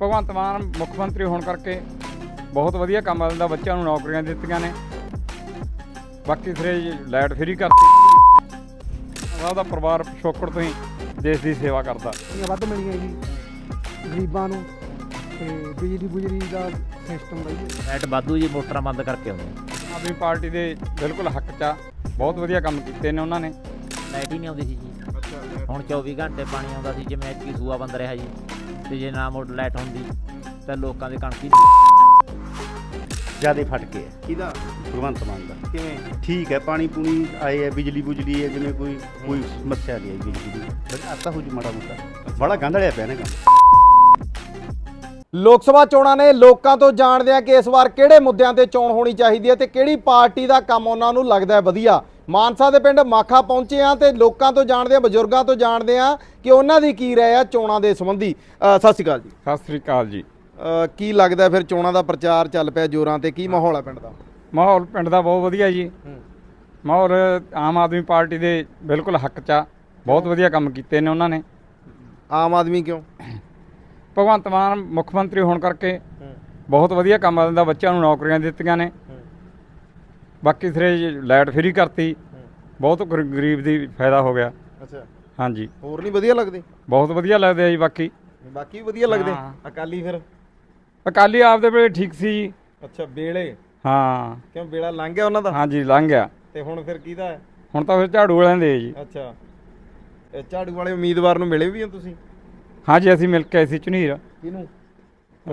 ਭਗਵੰਤ ਮਾਨ ਮੁੱਖ ਮੰਤਰੀ ਹੋਣ ਕਰਕੇ ਬਹੁਤ ਵਧੀਆ ਕੰਮ ਆ ਦਿੰਦਾ ਬੱਚਿਆਂ ਨੂੰ ਨੌਕਰੀਆਂ ਦਿੱਤੀਆਂ ਨੇ। ਬਾਕੀ ਫਿਰ ਲਾਈਟ ਫ੍ਰੀ ਕਰਤੀ। ਉਹਦਾ ਪਰਿਵਾਰ ਪਿਛੋਕੜ ਤੋਂ ਹੀ ਦੇਸ਼ ਦੀ ਸੇਵਾ ਕਰਦਾ। ਇਹ ਵੱਧ ਮਿਲੀਆਂ ਜੀ ਗਰੀਬਾਂ ਨੂੰ ਤੇ ਬਿਜਲੀ ਬੁਜਲੀ ਦਾ ਸਿਸਟਮ ਵਧੀਆ ਲਾਈਟ ਵਾਧੂ ਜੀ ਮੋਟਰਾਂ ਬੰਦ ਕਰਕੇ ਆਉਂਦੇ ਆਪਣੀ ਪਾਰਟੀ ਦੇ ਬਿਲਕੁਲ ਹੱਕ 'ਚ ਆ। ਬਹੁਤ ਵਧੀਆ ਕੰਮ ਕੀਤੇ ਨੇ ਉਹਨਾਂ ਨੇ। ਲਾਈਟ ਹੀ ਨਹੀਂ ਆਉਂਦੀ ਸੀ ਜੀ। ਹੁਣ 24 ਘੰਟੇ ਪਾਣੀ ਆਉਂਦਾ ਸੀ ਜਿਵੇਂ ਐਤਕੀ ਸੂਆ ਬੰਦ ਰਿਹਾ ਜੀ। ਤੇ ਜੇ ਨਾ ਮੋਟਰ ਲਾਈਟ ਹੁੰਦੀ ਤਾਂ ਲੋਕਾਂ ਦੇ ਕਣਕ ਹੀ ਜਿਆਦੇ ਫਟ ਕੇ ਹੈ ਕਿਹਦਾ? ਭਗਵੰਤ ਮਾਨ ਦਾ। ਕਿਵੇਂ? ਠੀਕ ਹੈ ਪਾਣੀ ਪੂਣੀ ਆਏ ਹੈ ਬਿਜਲੀ ਬੁਜਲੀ ਹੈ ਜਿਵੇਂ ਕੋਈ ਕੋਈ ਸਮੱਸਿਆ ਨਹੀਂ ਆਈ ਬਿਜਲੀ ਦੀ। ਬਸ ਆਤਾ ਹੋ ਜੂ ਮਾੜਾ ਮੋਟਾ। ਬੜਾ ਗੰਧੜਿਆ ਪਿਆ ਨੇ ਕੰਮ। ਲੋਕ ਸਭਾ ਚੋਣਾਂ ਨੇ ਲੋਕਾਂ ਤੋਂ ਜਾਣਦੇ ਆ ਕਿ ਇਸ ਵਾਰ ਕਿਹੜੇ ਮੁੱਦਿਆਂ ਤੇ ਚੋਣ ਹੋਣੀ ਚਾਹੀਦੀ ਹੈ ਤੇ ਕਿਹੜੀ ਪਾਰਟੀ ਦਾ ਕੰਮ ਉਹਨਾਂ ਨੂੰ ਲੱਗਦਾ ਹੈ ਵਧੀਆ। ਮਾਨਸਾ ਦੇ ਪਿੰਡ ਮਾਖਾ ਪਹੁੰਚੇ ਆ ਤੇ ਲੋਕਾਂ ਤੋਂ ਜਾਣਦੇ ਆ ਬਜ਼ੁਰਗਾਂ ਤੋਂ ਜਾਣਦੇ ਆ ਕਿ ਉਹਨਾਂ ਦੀ ਕੀ ਰਾਏ ਆ ਚੋਣਾਂ ਦੇ ਸੰਬੰਧੀ। ਅ, ਸਤਿ ਸ਼੍ਰੀ ਅਕਾਲ ਜੀ। ਸਤਿ ਸ੍ਰੀ ਅਕਾਲ ਜੀ। ਅ, ਕੀ ਲੱਗਦਾ ਫਿਰ ਚੋਣਾਂ ਦਾ ਪ੍ਰਚਾਰ ਚੱਲ ਪਿਆ ਜੋਰਾਂ ਤੇ? ਕੀ ਮਾਹੌਲ ਹੈ ਪਿੰਡ ਦਾ? ਮਾਹੌਲ ਪਿੰਡ ਦਾ ਬਹੁਤ ਵਧੀਆ ਜੀ। ਮਾਹੌਲ ਆਮ ਆਦਮੀ ਪਾਰਟੀ ਦੇ ਬਿਲਕੁਲ ਹੱਕ 'ਚ ਆ। ਬਹੁਤ ਵਧੀਆ ਕੰਮ ਕੀਤੇ ਨੇ ਉਹਨਾਂ ਨੇ। ਆਮ ਆਦਮੀ ਕਿਉਂ? ਭਗਵੰਤ ਮਾਨ ਮੁੱਖ ਮੰਤਰੀ ਹੋਣ ਕਰਕੇ ਬਹੁਤ ਵਧੀਆ ਕੰਮ ਆ ਦਿੰਦਾ ਬੱਚਿਆਂ ਨੂੰ ਨੌਕਰੀਆਂ ਦਿੱਤੀਆਂ ਨੇ। ਬਾਕੀ ਫਿਰ ਲਾਈਟ ਫ੍ਰੀ ਕਰਤੀ। ਬਹੁਤ ਗਰ- ਗਰੀਬ ਦੀ ਫਾਇਦਾ ਹੋ ਗਿਆ। ਅੱਛਾ। ਹਾਂਜੀ। ਹੋਰ ਨਹੀਂ ਵਧੀਆ ਲੱਗਦੇ? ਬਹੁਤ ਵਧੀਆ ਲੱਗਦੇ ਆ ਜੀ ਬਾਕੀ। ਬਾਕੀ ਵਧੀਆ ਲੱਗਦੇ? ਹਾਂ। ਅਕਾਲੀ ਫਿਰ? ਅਕਾਲੀ ਆਪਦੇ ਵੇਲੇ ਠੀਕ ਸੀ ਜੀ। ਅੱਛਾ ਬੇਲੇ? ਹਾਂ। ਕਿਉਂ ਬੇੜਾ ਲੰਘ ਗਿਆ ਉਹਨਾਂ ਦਾ? ਹਾਂਜੀ ਲੰਘ ਗਿਆ। ਤੇ ਹੁਣ ਫਿਰ ਕਿਹਦਾ ਹੈ? ਹੁਣ ਤਾਂ ਫਿਰ ਝਾੜੂ ਵਾਲਿਆਂ ਦੇ ਆ ਜੀ। ਅੱਛਾ। ਇਹ ਝਾੜੂ ਵਾਲੇ ਉਮੀਦਵਾਰ ਨੂੰ ਮਿਲੇ ਵੀ ਆ ਤੁਸੀਂ? ਹਾਂਜੀ ਅਸੀਂ ਮਿਲ ਕੇ ਆਏ ਸੀ ਝੁਨੀਰ। ਕਿਹਨੂੰ?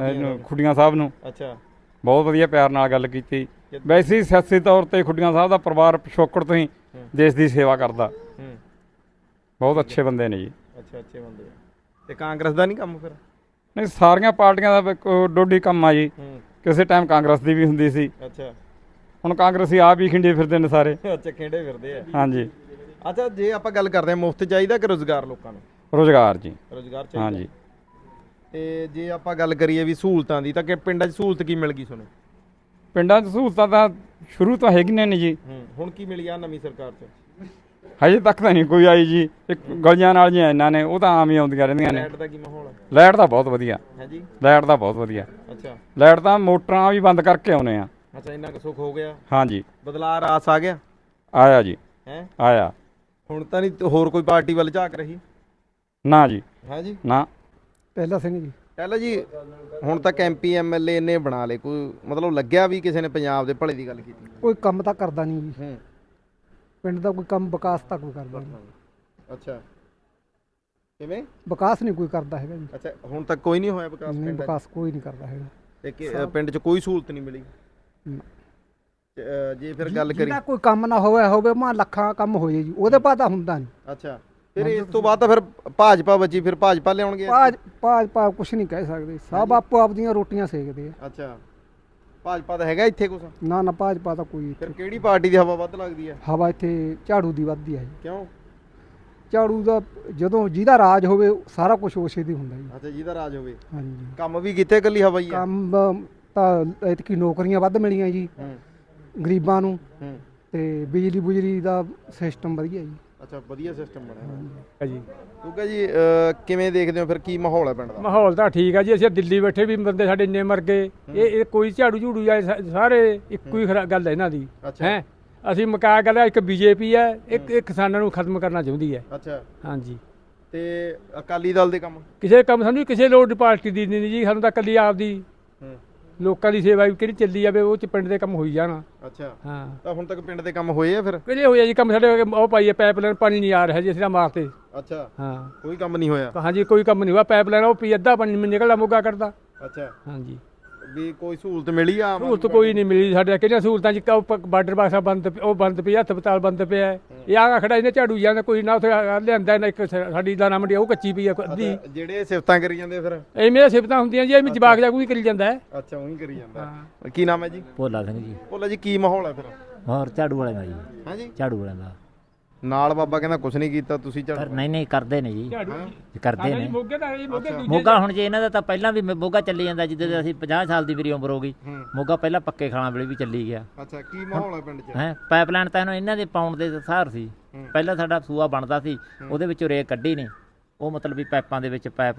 ਇਹਨੂੰ ਖੁੱਡੀਆਂ ਸਾਹਿਬ ਨੂੰ। ਅੱਛਾ। ਬਹੁਤ ਵਧੀਆ ਪਿਆਰ ਨਾਲ ਗੱਲ ਕੀਤੀ। ਵੈਸੇ ਹੀ ਸਿਆਸੀ ਤੌਰ ਤੇ ਖੁੱਡੀਆਂ ਸਾਹਿਬ ਦਾ ਪਰਿਵਾਰ ਪਿਛੋਕੜ ਤੋਂ ਹੀ ਦੇਸ਼ ਦੀ ਸੇਵਾ ਕਰਦਾ। ਬਹੁਤ ਅੱਛੇ ਬੰਦੇ ਨੇ ਜੀ। ਅੱਛਾ ਅੱਛੇ ਬੰਦੇ ਤੇ ਕਾਂਗਰਸ ਦਾ ਨਹੀਂ ਕੰਮ ਫਿਰ? ਨਹੀਂ ਸਾਰੀਆਂ ਪਾਰਟੀਆਂ ਦਾ ਡੋਡੀ ਕੰਮ ਆ ਜੀ। ਕਿਸੇ ਟਾਈਮ ਕਾਂਗਰਸ ਦੀ ਵੀ ਹੁੰਦੀ ਸੀ। ਅੱਛਾ। ਹੁਣ ਕਾਂਗਰਸੀ ਆਪ ਹੀ ਖਿੰਡੇ ਫਿਰਦੇ ਨੇ ਸਾਰੇ। ਅੱਛਾ ਖੇਡੇ ਫਿਰਦੇ ਆ। ਹਾਂਜੀ। ਅੱਛਾ ਜੇ ਆਪਾਂ ਗੱਲ ਕਰਦੇ ਆ ਮੁਫਤ ਚਾਹੀਦਾ ਕਿ ਰੋਜ਼ਗਾਰ ਲੋਕਾਂ ਨੂੰ? ਰੋਜ਼ਗਾਰ ਜੀ। ਰੋਜ਼ਗਾਰ ਚਾਹੀਦਾ। ਹਾਂਜੀ। ਤੇ ਜੇ ਆਪਾਂ ਗੱਲ ਕਰੀਏ ਵੀ ਸਹੂਲਤਾਂ ਦੀ ਤਾਂ ਕਿ ਪਿੰਡਾਂ 'ਚ ਸਹੂਲਤ ਕੀ ਮਿਲ ਗਈ ਤੁਹਾਨੂੰ? ਪਿੰਡਾਂ 'ਚ ਸਹੂਲਤਾਂ ਤਾਂ ਸ਼ੁਰੂ ਤੋਂ ਹੈਗੀਆਂ ਨੇ ਜੀ। ਹੂੰ ਹੁਣ ਕੀ ਮਿਲੀ ਆ ਨਵੀਂ ਸਰਕਾਰ 'ਚ? ਹਜੇ ਤੱਕ ਤਾਂ ਨਹੀਂ ਕੋਈ ਆਈ ਜੀ। ਇੱਕ ਗਲੀਆਂ ਨਾਲ ਜੀਆਂ ਇਹਨਾਂ ਨੇ ਉਹ ਤਾਂ ਆਮ ਹੀ ਆਉਂਦੀਆਂ ਰਹਿੰਦੀਆਂ ਨੇ। ਲਾਈਟ ਦਾ ਕੀ ਮਾਹੌਲ ਹੈ ਲਾਈਟ ਤਾਂ ਬਹੁਤ ਵਧੀਆ। ਹੈ ਜੀ ਲਾਈਟ ਤਾਂ ਬਹੁਤ ਵਧੀਆ। ਅੱਛਾ। ਲਾਈਟ ਤਾਂ ਮੋਟਰਾਂ ਵੀ ਬੰਦ ਕਰਕੇ ਆਉਨੇ ਆ। ਅੱਛਾ ਇੰਨਾ ਕੁ ਸੁੱਖ ਹੋ ਗਿਆ। ਹਾਂਜੀ। ਬਦਲਾਅ ਰਾਸ ਆ ਗਿਆ? ਆਇਆ ਜੀ। ਹੈ? ਆਇਆ। ਹੁਣ ਤਾਂ ਨਹੀਂ ਹੋਰ ਕੋਈ ਪਾਰਟੀ ਵੱਲ ਝਾਕ ਰਹੀ? ਨਾ ਜੀ। ਹੈ ਜੀ? ਨਾ। ਪਹਿਲਾ ਸਿੰਘ ਜੀ। ਪਹਿਲਾਂ ਜੀ ਹੁਣ ਤੱਕ ਐਮਪੀ ਐਮਐਲਏ ਨੇ ਬਣਾ ਲਏ ਕੋਈ ਮਤਲਬ ਲੱਗਿਆ ਵੀ ਕਿਸੇ ਨੇ ਪੰਜਾਬ ਦੇ ਭਲੇ ਦੀ ਗੱਲ ਕੀਤੀ? ਕੋਈ ਕੰਮ ਤਾਂ ਕਰਦਾ ਨਹੀਂ ਜੀ। ਹੂੰ। ਪਿੰਡ ਦਾ ਕੋਈ ਕੰਮ ਵਿਕਾਸ ਤਾਂ ਕੋਈ ਕਰਦਾ ਨਹੀਂ। ਅੱਛਾ। ਕਿਵੇਂ? ਵਿਕਾਸ ਨਹੀਂ ਕੋਈ ਕਰਦਾ ਹੈਗਾ ਜੀ। ਅੱਛਾ ਹੁਣ ਤੱਕ ਕੋਈ ਨਹੀਂ ਹੋਇਆ ਵਿਕਾਸ ਨਹੀਂ ਪਿੰਡ? 'ਚ? ਵਿਕਾਸ ਕੋਈ ਨਹੀਂ ਕਰਦਾ ਹੈਗਾ। ਤੇ ਕਿ- ਅ, ਪਿੰਡ 'ਚ ਕੋਈ ਸਹੂਲਤ ਨਹੀਂ ਮਿਲੀ? ਨਾ। ਤੇ, ਅ, ਜੇ ਫਿਰ ਗੱਲ ਕਰੀ ਜਿਹਦਾ ਕੋਈ ਕੰਮ ਨਾ ਹੋਵੇ ਹੋਵੇ ਮਾ ਲੱਖਾਂ ਕੰਮ ਹੋ ਜੇ ਜੀ ਉਹਦੇ ਬਾਅਦ ਤਾਂ ਹੁੰਦਾ ਨਹੀਂ। ਅੱਛਾ। ਫਿਰ ਇਸ ਤੋਂ ਬਾਅਦ ਤਾਂ ਫਿਰ ਭਾਜਪਾ ਬਚੀ ਫਿਰ ਭਾਜਪਾ ਲਿਆਉਣਗੇ। ਭਾਜ ਭਾਜ ਭਾ ਕੁਛ ਨਹੀਂ ਕਹਿ ਸਕਦੇ। ਸਭ ਆਪੋ ਆਪਦੀਆਂ ਰੋਟੀਆਂ ਸੇਕਦੇ ਆ। ਅੱਛਾ। ਭਾਜਪਾ ਤਾਂ ਹੈਗਾ ਇੱਥੇ ਕੁਛ? ਨਾ ਨਾ ਭਾਜਪਾ ਤਾਂ ਕੋਈ ਫਿਰ ਕਿਹੜੀ ਪਾਰਟੀ ਦੀ ਹਵਾ ਵੱਧ ਲੱਗਦੀ ਹੈ? ਹਵਾ ਇੱਥੇ ਝਾੜੂ ਦੀ ਵੱਧਦੀ ਹੈ ਜੀ। ਕਿਉਂ? ਝਾੜੂ ਦਾ ਜਦੋਂ ਜਿਹਦਾ ਰਾਜ ਹੋਵੇ ਸਾਰਾ ਕੁਝ ਉਸੇ ਦੀ ਹੁੰਦਾ ਜੀ। ਅੱਛਾ ਜਿਹਦਾ ਰਾਜ ਹੋਵੇ। ਹਾਂਜੀ। ਕੰਮ ਵੀ ਕਿੱਥੇ ਕੱਲੀ ਹਵਾ ਹੀ ਹੈ ਕੰਮ ਤਾਂ ਐਤਕੀ ਨੌਕਰੀਆਂ ਵੱਧ ਮਿਲੀਆਂ ਜੀ। ਹੂੰ। ਗਰੀਬਾਂ ਨੂੰ ਹੂੰ। ਤੇ ਬਿਜਲੀ ਬੁਜਲੀ ਦਾ ਸਿਸਟਮ ਵਧੀਆ ਜੀ। ਅੱਛਾ ਵਧੀਆ ਸਿਸਟਮ ਬਣਿਆ ਹੈ ਜੀ ਕਿਉਂਕਿ ਜੀ ਕਿਵੇਂ ਦੇਖਦੇ ਹੋ ਫਿਰ ਕੀ ਮਾਹੌਲ ਹੈ ਪਿੰਡ ਦਾ? ਮਾਹੌਲ ਤਾਂ ਠੀਕ ਆ ਜੀ ਅਸੀਂ ਦਿੱਲੀ ਬੈਠੇ ਵੀ ਬੰਦੇ ਸਾਡੇ ਇੰਨੇ ਮਰ ਗਏ। ਇਹ ਇਹ ਕੋਈ ਝਾੜੂ ਝੂੜੂ ਜਾਏ ਸਾਰੇ ਇੱਕੋ ਹੀ ਖਰਾ- ਗੱਲ ਹੈ ਇਹਨਾਂ ਦੀ। ਅੱਛਾ। ਹੈ? ਅਸੀਂ ਮਕਾ ਗੱਲ ਹੈ, ਇੱਕ ਬੀਜੇਪੀ ਹੈ ਇੱਕ ਇੱਕ ਕਿਸਾਨਾਂ ਨੂੰ ਖਤਮ ਕਰਨਾ ਚਾਹੁੰਦੀ ਹੈ। ਅੱਛਾ। ਹਾਂਜੀ। ਤੇ ਅਕਾਲੀ ਦਲ ਦੇ ਕੰਮ? ਕਿਸੇ ਕੰਮ ਸਾਨੂੰ ਕਿਸੇ ਲੋੜ ਪਾਰਟੀ ਦੀ ਨਹੀਂ ਜੀ ਸਾਨੂੰ ਤਾਂ ਕੱਲੀ ਆਪਦੀ ਲੋਕਾਂ ਦੀ ਸੇਵਾ ਵੀ ਕਿਹੜੀ ਚੱਲੀ ਜਾਵੇ ਉਹ ਚ ਪਿੰਡ ਦੇ ਕੰਮ ਹੋਈ ਜਾਣਾ। ਅੱਛਾ। ਹਾਂ। ਤਾਂ ਹੁਣ ਤੱਕ ਪਿੰਡ ਦੇ ਕੰਮ ਹੋਏ ਆ ਫਿਰ? ਕਿਹੜੇ ਹੋਇਆ ਜੀ ਕੰਮ ਸਾਡੇ ਉਹ ਪਾਈਏ ਪਾਈਪਲਾਈਨ ਪਾਣੀ ਨਹੀਂ ਆ ਰਿਹਾ ਜੀ ਅਸੀਂ ਤਾਂ ਮਾਰਤੇ। ਅੱਛਾ। ਹਾਂ। ਕੋਈ ਕੰਮ ਨਹੀਂ ਹੋਇਆ? ਹਾਂਜੀ ਕੋਈ ਕੰਮ ਨਹੀਂ ਹੋਇਆ ਪਾਈਪਲਾਈਨ ਉਹ ਪੀ ਅੱਧਾ ਪਾਣੀ ਨਿਕਲਦਾ ਮੋਗਾ ਕਰਦਾ ਅੱਛਾ। ਹਾਂਜੀ। ਵੀ ਕੋਈ ਸਹੂਲਤ ਮਿਲੀ ਆ ਸਹੂਲਤ ਕੋਈ ਨਹੀਂ ਮਿਲੀ ਸਾਡੇ ਕਿਹੜੀਆਂ ਸਹੂਲਤਾਂ ਜੀ? ਬਾਰਡਰ ਬਾਕਸਾ ਬੰਦ ਉਹ ਬੰਦ ਪਿਆ ਹਸਪਤਾਲ ਬੰਦ ਪਿਆ ਹੈ। ਇਹ ਆ ਖੜਾ ਇਹਨੇ ਝਾੜੂ ਜਾਂਦਾ ਕੋਈ ਨਾ ਉੱਥੇ ਲਿਆਂਦਾ ਨਾ ਇੱਕ ਸਾਡੀ ਦਾਣਾ ਮੰਡੀ ਉਹ ਕੱਚੀ ਪਈ ਆ ਅੱਧੀ। ਜਿਹੜੇ ਸਿਫਤਾਂ ਕਰੀ ਜਾਂਦੇ ਫਿਰ? ਐਵੇਂ ਸਿਫਤਾਂ ਹੁੰਦੀਆਂ ਜੀ ਐਵੇਂ ਜਵਾਕ ਜਾ ਕੋਈ ਕਰੀ ਜਾਂਦਾ ਹੈ। ਅੱਛਾ ਉਹੀ ਕਰੀ ਜਾਂਦਾ। ਕੀ ਨਾਮ ਹੈ ਜੀ? ਭੋਲਾ ਸਿੰਘ ਜੀ। ਭੋਲਾ ਜੀ ਕੀ ਮਾਹੌਲ ਹੈ ਫਿਰ? ਹੋਰ ਝਾੜੂ ਵਾਲਿਆਂ ਦਾ ਜੀ। ਹਾਂਜੀ ਝਾੜੂ ਵਾਲਿਆਂ ਦਾ। ਨਾਲ ਬਾਬਾ ਕਹਿੰਦਾ ਕੁਝ ਨਹੀਂ ਕੀਤਾ ਤੁਸੀਂ ਪਰ ਝੜ ਨਹੀਂ ਨਹੀਂ ਕਰਦੇ ਨੇ ਜੀ। ਝਾੜੂ ਕਰਦੇ ਨੇ। ਮੋਗੇ ਦਾ ਇਹ ਮੋਗੇ ਦੂਜੇ ਮੋਗਾ ਹੁਣ ਜੇ ਇਹਨਾਂ ਦਾ ਤਾਂ ਪਹਿਲਾਂ ਵੀ ਮ- ਮੋਗਾ ਚੱਲੀ ਜਾਂਦਾ ਜਿੱਦਾਂ ਦੇ ਅਸੀਂ 50 ਸਾਲ ਦੀ ਮੇਰੀ ਉਮਰ ਹੋ ਗਈ ਹੂੰ। ਮੋਗਾ ਪਹਿਲਾਂ ਪੱਕੇ ਖਾਣਾ ਵੇਲੇ ਵੀ ਚੱਲੀ ਗਿਆ। ਅੱਛਾ ਕੀ ਮਾਹੌਲ ਹੈ ਪਿੰਡ 'ਚ? ਹੈ ਪਾਈਪਲਾਈਨ ਤਾਂ ਇਹਨੂੰ ਇਹਨਾਂ ਦੇ ਪਾਉਣ ਦੇ ਸਾਰ ਸੀ। ਪਹਿਲਾਂ ਸਾਡਾ ਸੂਆ ਬਣਦਾ ਸੀ ਉਹਦੇ ਵਿੱਚੋਂ ਰੇਕ ਕੱਢੀ ਨੇ। ਉਹ ਮਤਲਬ ਵੀ ਪਾਈਪਾਂ ਦੇ ਵਿੱਚ ਪਾਈਪ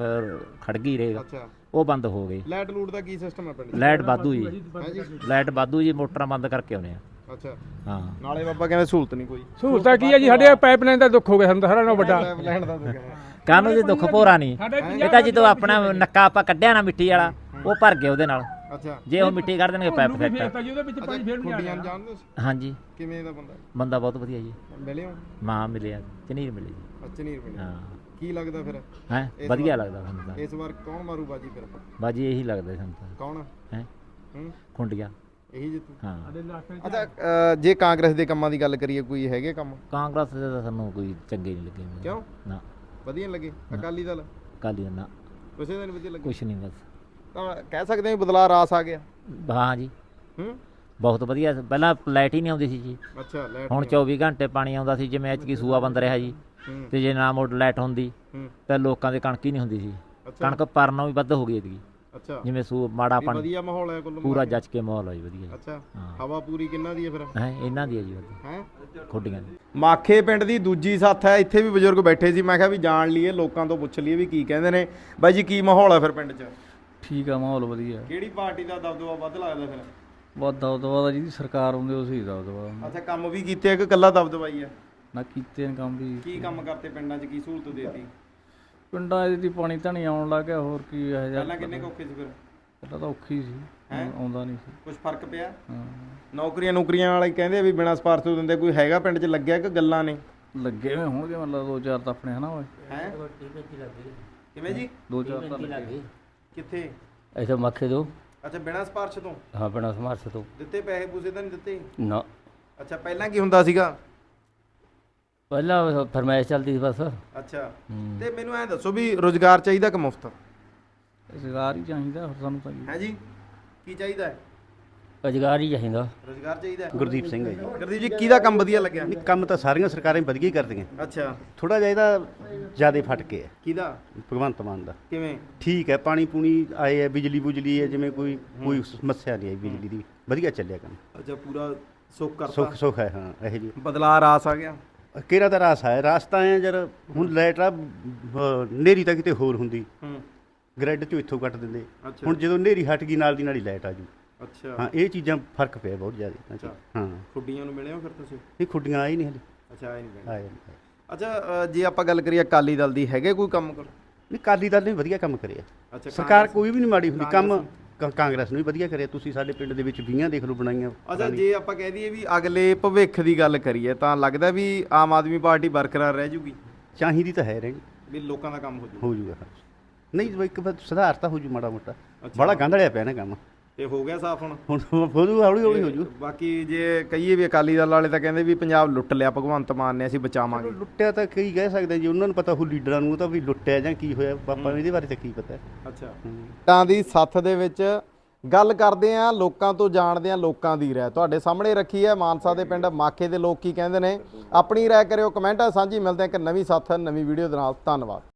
ਖੜ ਗਈ ਰੇਗ ਅੱਛਾ। ਉਹ ਬੰਦ ਹੋ ਗਏ ਲਾਈਟ ਲੂਟ ਦਾ ਕੀ ਸਿਸਟਮ ਹੈ ਪਿੰਡ 'ਚ? ਲਾਈਟ ਵਾਧੂ ਜੀ। ਹੈ ਜੀ? ਲਾਈਟ ਵਾਧੂ ਜੀ ਮੋਟਰਾਂ ਬੰਦ ਕਰਕੇ ਆਉਨੇ ਆ। ਅੱਛਾ। ਹਾਂ। ਨਾਲੇ ਬਾਬਾ ਕਹਿੰਦੇ ਸਹੂਲਤ ਨਹੀਂ ਕੋਈ। ਸਹੂਲਤਾਂ ਕੀ ਹੈ ਜੀ? ਸਾਡੇ ਪਾਈਪਲਾਈਨ ਦਾ ਦੁੱਖ ਹੋ ਗਿਆ ਸਾਨੂੰ ਤਾਂ ਸਾਰਿਆਂ ਨਾਲੋਂ ਵੱਡਾ। ਲੈਣ ਦਾ ਤੂੰ ਕਹਿੰਦਾ ਕਾਹਨੂੰ ਜੀ ਦੁੱਖ? ਭੋਰਾ ਨਹੀਂ। ਸਾਡੇ ਇਹ ਤਾਂ ਜਦੋਂ ਆਪਣਾ ਨੱਕਾ ਆਪਾਂ ਕੱਢਿਆ ਨਾ ਮਿੱਟੀ ਵਾਲਾ ਉਹ ਭਰ ਗਿਆ ਉਹਦੇ ਨਾਲ। ਅੱਛਾ। ਜੇ ਉਹ ਮਿੱਟੀ ਕੱਢ ਦੇਣਗੇ ਪੈਪ ਫਿੱਟ ਫੇਰਤਾ ਜੀ ਉਹਦੇ ਵਿੱਚ ਪਾਣੀ ਫੇਰ ਨਹੀਂ ਖੁੱਡੀਆਂ ਆਣਾ ਜਾਣਦੇ ਹੋ ਹਾਂਜੀ। ਕਿਵੇਂ ਦਾ ਬੰਦਾ? ਬੰਦਾ ਬਹੁਤ ਵਧੀਆ ਜੀ। ਮਿਲੇ ਹੋ? ਮਾਂ ਮਿਲਿਆ ਚਨੀਰ ਮਿਲੇ ਜੀ। ਅੱਛੇ ਨਹੀਂ ਮਿਲੇ। ਹਾਂ। ਕੀ ਲੱਗਦਾ ਫਿਰ? ਹੈ? ਵਧੀਆ ਲੱਗਦਾ ਸਾਨੂੰ ਤਾਂ। ਇਸ ਵਾਰ ਕੌਣ ਮਾਰੂ ਬਾਜੀ ਫਿਰ? ਬਾਜੀ ਇਹੀ ਲੱਗਦਾ ਸਾਨੂੰ ਤਾਂ। ਕੌਣ? ਹੈ? ਹੂੰ। ਖੁੰਡੀਆਂ। ਇਹੀ ਜਿੱਤੂ ਹਾਂ। ਅੱਛਾ ਜੇ। ਕਾਂਗਰਸ ਦੇ ਕੰਮਾਂ ਦੀ ਗੱਲ ਕਰੀਏ ਕੋਈ ਹੈਗੇ ਕੰਮ? ਕਾਂਗਰਸ ਦੇ ਤਾਂ ਸਾਨੂੰ ਕੋਈ ਚੰਗੇ ਨਹੀਂ ਲੱਗੇ ਮੈਨੂੰ। ਕਿਉਂ? ਨਾ। ਵਧੀਆ ਨੀ ਲੱਗੇ? ਅਕਾਲੀ ਦਲ? ਕਾਲੀ ਨਾ। ਕਿਸੇ ਦਾ ਨਹੀਂ ਵਧੀਆ ਲੱਗੇ? ਕੁਛ ਨਹੀਂ ਬਸ। ਤਾਂ ਕਹਿ ਸਕਦੇ ਹਾਂ ਵੀ ਬਦਲਾਅ ਰਾਸ ਆ ਗਿਆ। ਹਾਂ ਜੀ। ਹੂੰ? ਬਹੁਤ ਵਧੀਆ। ਪਹਿਲਾਂ ਲਾਈਟ ਹੀ ਨਹੀਂ ਆਉਂਦੀ ਸੀ ਜੀ। ਅੱਛਾ ਲੈਟ ਹੁਣ 24 ਘੰਟੇ ਪਾਣੀ ਆਉਂਦਾ ਸੀ ਜਿਵੇਂ ਐਤਕੀ ਸੂਆ ਬੰਦ ਰਿਹਾ ਜੀ। ਹੂੰ। ਤੇ ਜੇ ਨਾ ਮੋੜ ਲਾਈਟ ਹੁੰਦੀ ਹੂੰ। ਤਾਂ ਲੋਕਾਂ ਦੇ ਕਣਕ ਹੀ ਨਹੀਂ ਹੁੰਦੀ ਸੀ। ਅੱਛਾ। ਕਣਕ ਪਰਨੋਂ ਵੀ ਵੱਧ ਹੋ ਗਈ ਐਤਕੀ। ਅੱਛਾ। ਜਿਵੇਂ ਸੂ ਮਾੜਾ ਵੀ ਪਾਣੀ ਵਧੀਆ ਮਾਹੌਲ ਹੈ ਕੁੱਲ ਪੂਰਾ ਜੱਜ ਕੇ ਮਾਹੌਲ ਹੈ ਜੀ ਵਧੀਆ ਅੱਛਾ ਹਾਂ। ਹਵਾ ਪੂਰੀ ਕਿੰਨਾ ਦੀ ਹੈ ਫਿਰ? ਹੈ ਇਹਨਾਂ ਦੀ ਹੈ ਜੀ ਵਧੀਆ। ਹੈ? ਖੁੱਡੀਆਂ ਦੀ। ਮਾਖੇ ਪਿੰਡ ਦੀ ਦੂਜੀ ਸੱਥ ਹੈ ਇੱਥੇ ਵੀ ਬਜ਼ੁਰਗ ਬੈਠੇ ਸੀ ਮੈਂ ਕਿਹਾ ਵੀ ਜਾਣ ਲਈਏ ਲੋਕਾਂ ਤੋਂ ਪੁੱਛ ਲਈਏ ਵੀ ਕੀ ਕਹਿੰਦੇ ਨੇ। ਬਾਈ ਜੀ ਕੀ ਮਾਹੌਲ ਹੈ ਫਿਰ ਪਿੰਡ 'ਚ? ਠੀਕ ਆ ਮਾਹੌਲ ਵਧੀਆ। ਕਿਹੜੀ ਪਾਰਟੀ ਦਾ ਦਬਦਬਾ ਵੱਧ ਲੱਗਦਾ ਫਿਰ? ਬਹੁਤ ਦਬਦਬਾ ਦਾ ਜਿਹਦੀ ਸਰਕਾਰ ਹੁੰਦੀ ਉਸ ਹੀ ਦਬਦਬਾ। ਅੱਛਾ ਕੰਮ ਵੀ ਕੀਤੇ ਆ ਕਿ ਕੱਲਾ ਦਬਦਬਾ ਹੀ ਨਾ ਕੀਤੇ ਨੇ ਕੰਮ ਵੀ। ਕੀ ਕੰਮ ਕਰਤੇ ਪਿੰਡਾਂ 'ਚ ਕੀ ਸਹੂਲਤ ਦੇਤੀ? ਪਿੰਡਾਂ ਦੀ ਪਾਣੀ ਧਣੀ ਆਉਣ ਲੱਗ ਗਿਆ ਹੋਰ ਕੀ ਇਹ ਜਿਹਾ ਪਹਿਲਾਂ ਕਿੰਨੇ ਕੁ ਔਖੇ ਸੀ ਫਿਰ? ਪਹਿਲਾਂ ਤਾਂ ਔਖੀ ਸੀ ਆਉਂਦਾ ਨਹੀਂ ਸੀ। ਕੁਝ ਫ਼ਰਕ ਪਿਆ? ਹਾਂ। ਨੌਕਰੀਆਂ ਨੌਕਰੀਆਂ ਵਾਲੇ ਕਹਿੰਦੇ ਵੀ ਬਿਨਾਂ ਸਪਾਰਸ਼ ਤੋਂ ਦਿੰਦੇ ਕੋਈ ਹੈਗਾ ਪਿੰਡ 'ਚ ਲੱਗਿਆ ਕਿ ਗੱਲਾਂ ਨੇ? ਲੱਗੇ ਹੋਏ ਹੋਣਗੇ ਮਤਲਬ ਦੋ ਚਾਰ ਤਾਂ ਆਪਣੇ ਹਨਾ ਓਏ? ਹੈ? ਕਿਵੇਂ ਜੀ? ਦੋ ਚਾਰ ਤਾਂ ਲੱਗੇ ਕਿੱਥੇ? ਐਸੇ ਮੱਖੇ ਤੋਂ। ਅੱਛਾ ਬਿਨਾਂ ਸਪਾਰਸ਼ ਤੋਂ? ਹਾਂ ਬਣਾ ਸਮਾਰਸ ਤੋਂ। ਦਿੱਤੇ ਪੈਸੇ ਪੂਸੇ ਤਾਂ ਨਹੀਂ ਦਿੱਤੇ? ਨਾ। ਅੱਛਾ ਪਹਿਲਾਂ ਕੀ ਹੁੰਦਾ ਸੀਗਾ? ਪਹਿਲਾਂ ਫਰਮਾਇਸ਼ ਚੱਲਦੀ ਸੀ ਬਸ। ਅੱਛਾ। ਹੂੰ। ਤੇ ਮੈਨੂੰ ਐ ਦੱਸੋ ਵੀ ਰੋਜ਼ਗਾਰ ਚਾਹੀਦਾ ਕਿ ਮੁਫਤ? ਰੁਜ਼ਗਾਰ ਹੀ ਚਾਹੀਦਾ ਹੋਰ ਸਾਨੂੰ ਕੀ। ਹੈ ਜੀ? ਕੀ ਚਾਹੀਦਾ ਹੈ? ਰੁਜ਼ਗਾਰ ਹੀ ਚਾਹੀਦਾ। ਰੋਜ਼ਗਾਰ ਚਾਹੀਦਾ ਹੈ? ਗੁਰਦੀਪ ਸਿੰਘ ਹੈ ਜੀ। ਗੁਰਦੀਪ ਜੀ ਕਿਹਦਾ ਕੰਮ ਵਧੀਆ ਲੱਗਿਆ? ਨਹੀਂ ਕੰਮ ਤਾਂ ਸਾਰੀਆਂ ਸਰਕਾਰਾਂ ਹੀ ਵਧੀਆ ਹੀ ਕਰਦੀਆਂ। ਅੱਛਾ। ਥੋੜਾ ਜਿਹਾ ਇਹਦਾ ਜ਼ਿਆਦਾ ਫਟਕੇ ਹੈ। ਕਿਹਦਾ? ਭਗਵੰਤ ਮਾਨ ਦਾ। ਕਿਵੇਂ? ਠੀਕ ਹੈ ਪਾਣੀ ਪੂਣੀ ਆਏ ਹੈ ਬਿਜਲੀ ਬੁਜਲੀ ਹੈ ਜਿਵੇਂ ਕੋਈ ਕੋਈ ਸਮੱਸਿਆ ਨਹੀਂ ਆਈ ਬਿਜਲੀ ਦੀ। ਵਧੀਆ ਚੱਲਿਆ ਕੰਮ। ਅੱਛਾ ਪੂਰਾ ਸੁੱਖ ਕਰਤਾ। ਸੁੱਖ ਸੁੱਖ ਹੈ ਹਾਂ ਇਹ ਜੀ ਬਦਲਾ ਰਾਸ ਆ ਗਿਆ। ਕਿਹੜਾ ਦਾ ਰਾਸ ਹੈ ਰਾਸਤਾ ਹੈ ਜਰ ਹੁਣ ਲਾਈਟ ਆ ਨੇਰੀ ਤਾਂ ਕਿਤੇ ਹੋਰ ਹੁੰਦੀ। ਹੂੰ। ਗ੍ਰਿਡ ਚੋਂ ਇੱਥੋਂ ਕੱਟ ਦਿੰਦੇ। ਅੱਛਾ। ਹੁਣ ਜਦੋਂ ਨੇਰੀ ਹਟ ਗਈ ਨਾਲ ਦੀ ਨਾਲ ਹੀ ਲਾਈਟ ਆ ਜੂ। ਅੱਛਾ। ਹਾਂ ਇਹ ਚੀਜ਼ਾਂ ਫ਼ਰਕ ਪਿਆ ਬਹੁਤ ਜ਼ਿਆਦਾ। ਇਹਨਾਂ 'ਚ। ਅੱਛਾ। ਹਾਂ। ਖੁੱਡੀਆਂ ਨੂੰ ਮਿਲੇ ਹੋ ਫਿਰ ਤੁਸੀਂ? ਇਹ ਖੁੱਡੀਆਂ ਆਈ ਨਹੀਂ ਹਲੇ। ਅੱਛਾ ਆਏ ਨਹੀਂ ਆਏ ਨਹੀਂ। ਅੱਛਾ ਅ, ਜੇ ਆਪਾਂ ਗੱਲ ਕਰੀਏ ਅਕਾਲੀ ਦਲ ਦੀ ਹੈਗੇ ਕੋਈ ਕੰਮ ਕਰ ਨਹੀਂ ਕਾਲੀ ਦਲ ਨੇ ਵਧੀਆ ਕੰਮ ਕਰਿਆ। ਅੱਛਾ ਸਰਕਾਰ ਕੋਈ ਵੀ ਨਹੀਂ ਮਾੜੀ ਹੁੰਦੀ। ਕੰਮ ਕ- ਕਾਂਗਰਸ ਨੇ ਵੀ ਵਧੀਆ ਕਰਿਆ। ਤੁਸੀਂ ਸਾਡੇ ਪਿੰਡ ਦੇ ਵਿੱਚ 20 ਦੇਖ ਲਓ ਬਣਾਈਆਂ। ਅੱਛਾ ਜੇ ਆਪਾਂ ਕਹਿ ਦਈਏ ਵੀ ਅਗਲੇ ਭਵਿੱਖ ਦੀ ਗੱਲ ਕਰੀਏ ਤਾਂ ਲੱਗਦਾ ਵੀ ਆਮ ਆਦਮੀ ਪਾਰਟੀ ਬਰਕਰਾਰ ਰਹਿ ਜੂਗੀ। ਚਾਹੀਦੀ ਤਾਂ ਹੈ ਰਹਿਣੀ। ਵੀ ਲੋਕਾਂ ਦਾ ਕੰਮ ਹੋ ਜੂ। ਹੋ ਜੂਗਾ ਨਹੀਂ ਇੱਕ ਵਾਰ ਸੁਧਾਰ ਤਾਂ ਹੋ ਜੂ ਮਾੜਾ ਮੋਟਾ। ਬੜਾ ਗੰਧੜਿਆ ਪਿਆ ਨਾ ਕੰਮ। ਤੇ ਹੋ ਗਿਆ ਸਾਫ਼ ਹੁਣ। ਹੁਣ ਹੋ ਜੂ ਹੌਲੀ ਹੌਲੀ ਹੋ ਜੂ। ਬਾਕੀ ਜੇ ਕਹੀਏ ਵੀ ਅਕਾਲੀ ਦਲ ਵਾਲੇ ਤਾਂ ਕਹਿੰਦੇ ਵੀ ਪੰਜਾਬ ਲੁੱਟ ਲਿਆ ਭਗਵੰਤ ਮਾਨ ਨੇ ਅਸੀਂ ਬਚਾਵਾਂਗੇ। ਲੁੱਟਿਆ ਤਾਂ ਕਈ ਕਹਿ ਸਕਦੇ ਜੀ ਉਹਨਾਂ ਨੂੰ ਪਤਾ ਹੋ ਲੀਡਰਾਂ ਨੂੰ ਤਾਂ ਵੀ ਲੁੱਟਿਆ ਜਾਂ ਕੀ ਹੋਇਆ ਪਾਪਾ ਨੂੰ ਇਹਦੇ ਬਾਰੇ ਤਾਂ ਕੀ ਪਤਾ। ਅੱਛਾ। ਤਾਂ ਦੀ ਸੱਥ ਦੇ ਵਿੱਚ ਗੱਲ ਕਰਦੇ ਆ ਲੋਕਾਂ ਤੋਂ ਜਾਣਦੇ ਆ ਲੋਕਾਂ ਦੀ ਰਾਏ। ਤੁਹਾਡੇ ਸਾਹਮਣੇ ਰੱਖੀ ਹੈ ਮਾਨਸਾ ਦੇ ਪਿੰਡ ਮਾਖੇ ਦੇ ਲੋਕ ਕੀ ਕਹਿੰਦੇ ਨੇ। ਆਪਣੀ ਰਾਏ ਕਰਿਓ ਕਮੈਂਟਾਂ ਸਾਂਝੀ। ਮਿਲਦੇ ਆ ਇੱਕ ਨਵੀਂ ਸੱਥ ਨਵੀਂ ਵੀਡੀਓ ਦੇ ਨਾਲ। ਧੰਨਵਾਦ।